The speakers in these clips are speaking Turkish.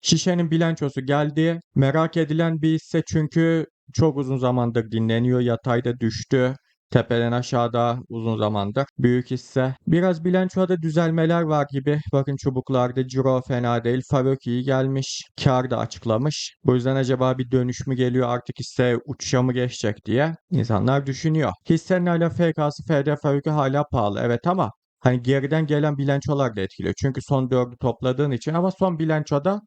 Şişenin bilançosu geldi. Merak edilen bir hisse çünkü çok uzun zamandır dinleniyor. Yatayda düştü. Tepeden aşağıda uzun zamandır. Büyük hisse. Biraz bilançoda düzelmeler var gibi. Bakın çubuklarda ciro fena değil. Farok iyi gelmiş. Kar da açıklamış. Bu yüzden acaba bir dönüş mü geliyor artık hisse uçuşa mı geçecek diye insanlar düşünüyor. Hissenin hala FK'sı FD Farok'u hala pahalı. Evet ama hani geriden gelen bilançolar da etkiliyor. Çünkü son dördü topladığın için ama son bilançoda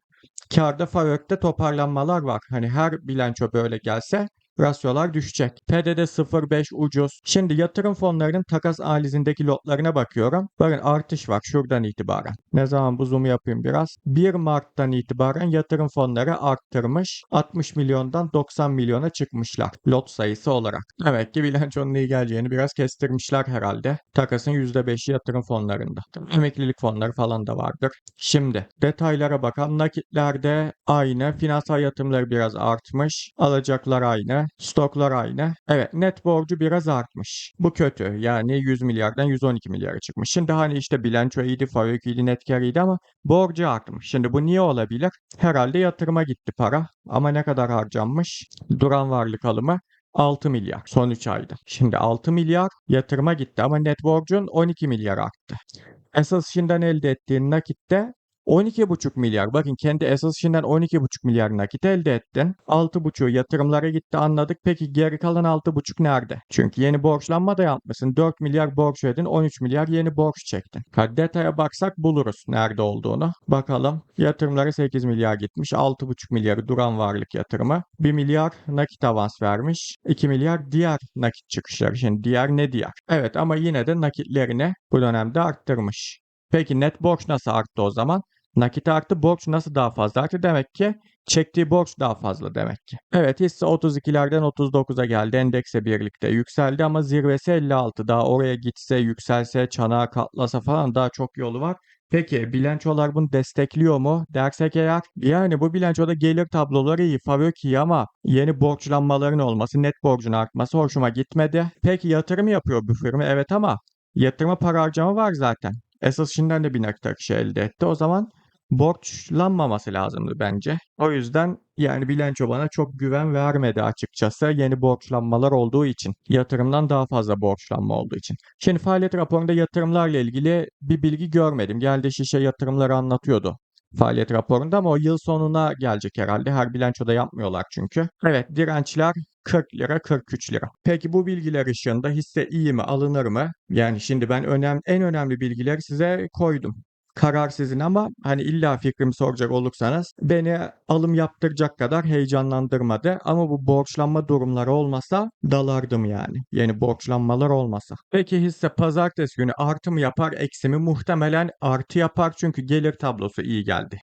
Karda Farok'ta toparlanmalar var. Hani her bilanço böyle gelse rasyolar düşecek. PDD 0.5 ucuz. Şimdi yatırım fonlarının takas analizindeki lotlarına bakıyorum. Bakın artış var şuradan itibaren. Ne zaman bu zoom yapayım biraz. 1 Mart'tan itibaren yatırım fonları arttırmış. 60 milyondan 90 milyona çıkmışlar. Lot sayısı olarak. Demek ki bilançonun iyi geleceğini biraz kestirmişler herhalde. Takasın %5'i yatırım fonlarında. Emeklilik fonları falan da vardır. Şimdi detaylara bakalım. Nakitlerde aynı. Finansal yatırımları biraz artmış. Alacaklar aynı. Stoklar aynı. Evet net borcu biraz artmış. Bu kötü. Yani 100 milyardan 112 milyara çıkmış. Şimdi hani işte bilanço iyiydi, fabrik iyiydi, net kar iyiydi ama borcu artmış. Şimdi bu niye olabilir? Herhalde yatırıma gitti para. Ama ne kadar harcanmış? Duran varlık alımı 6 milyar son 3 ayda. Şimdi 6 milyar yatırıma gitti ama net borcun 12 milyar arttı. Esas işinden elde ettiğin nakitte 12,5 milyar. Bakın kendi esas işinden 12,5 milyar nakit elde ettin. 6,5'u yatırımlara gitti anladık. Peki geri kalan 6,5 nerede? Çünkü yeni borçlanma da yapmışsın. 4 milyar borç ödedin. 13 milyar yeni borç çektin. Detaya baksak buluruz nerede olduğunu. Bakalım. Yatırımlara 8 milyar gitmiş. 6,5 milyarı duran varlık yatırımı. 1 milyar nakit avans vermiş. 2 milyar diğer nakit çıkışları. Şimdi diğer ne diğer? Evet ama yine de nakitlerini bu dönemde arttırmış. Peki net borç nasıl arttı o zaman? Nakit arttı, borç nasıl daha fazla arttı? Demek ki çektiği borç daha fazla demek ki. Evet hisse 32'lerden 39'a geldi. Endekse birlikte yükseldi ama zirvesi 56. Daha oraya gitse, yükselse, çanağı katlasa falan daha çok yolu var. Peki bilançolar bunu destekliyor mu dersek eğer yani bu bilançoda gelir tabloları iyi, fabrik iyi ama yeni borçlanmaların olması, net borcun artması hoşuma gitmedi. Peki yatırım yapıyor bu firma evet ama yatırıma para harcama var zaten. Esas işinden de bir nakit akışı elde etti. O zaman borçlanmaması lazımdı bence. O yüzden yani bilanço bana çok güven vermedi açıkçası yeni borçlanmalar olduğu için. Yatırımdan daha fazla borçlanma olduğu için. Şimdi faaliyet raporunda yatırımlarla ilgili bir bilgi görmedim. Geldi şişe yatırımları anlatıyordu faaliyet raporunda ama o yıl sonuna gelecek herhalde. Her bilançoda yapmıyorlar çünkü. Evet dirençler 40 lira 43 lira. Peki bu bilgiler ışığında hisse iyi mi alınır mı? Yani şimdi ben önem, en önemli bilgileri size koydum karar sizin ama hani illa fikrimi soracak olursanız beni alım yaptıracak kadar heyecanlandırmadı. Ama bu borçlanma durumları olmasa dalardım yani. Yeni borçlanmalar olmasa. Peki hisse pazartesi günü artı mı yapar eksi mi? Muhtemelen artı yapar çünkü gelir tablosu iyi geldi.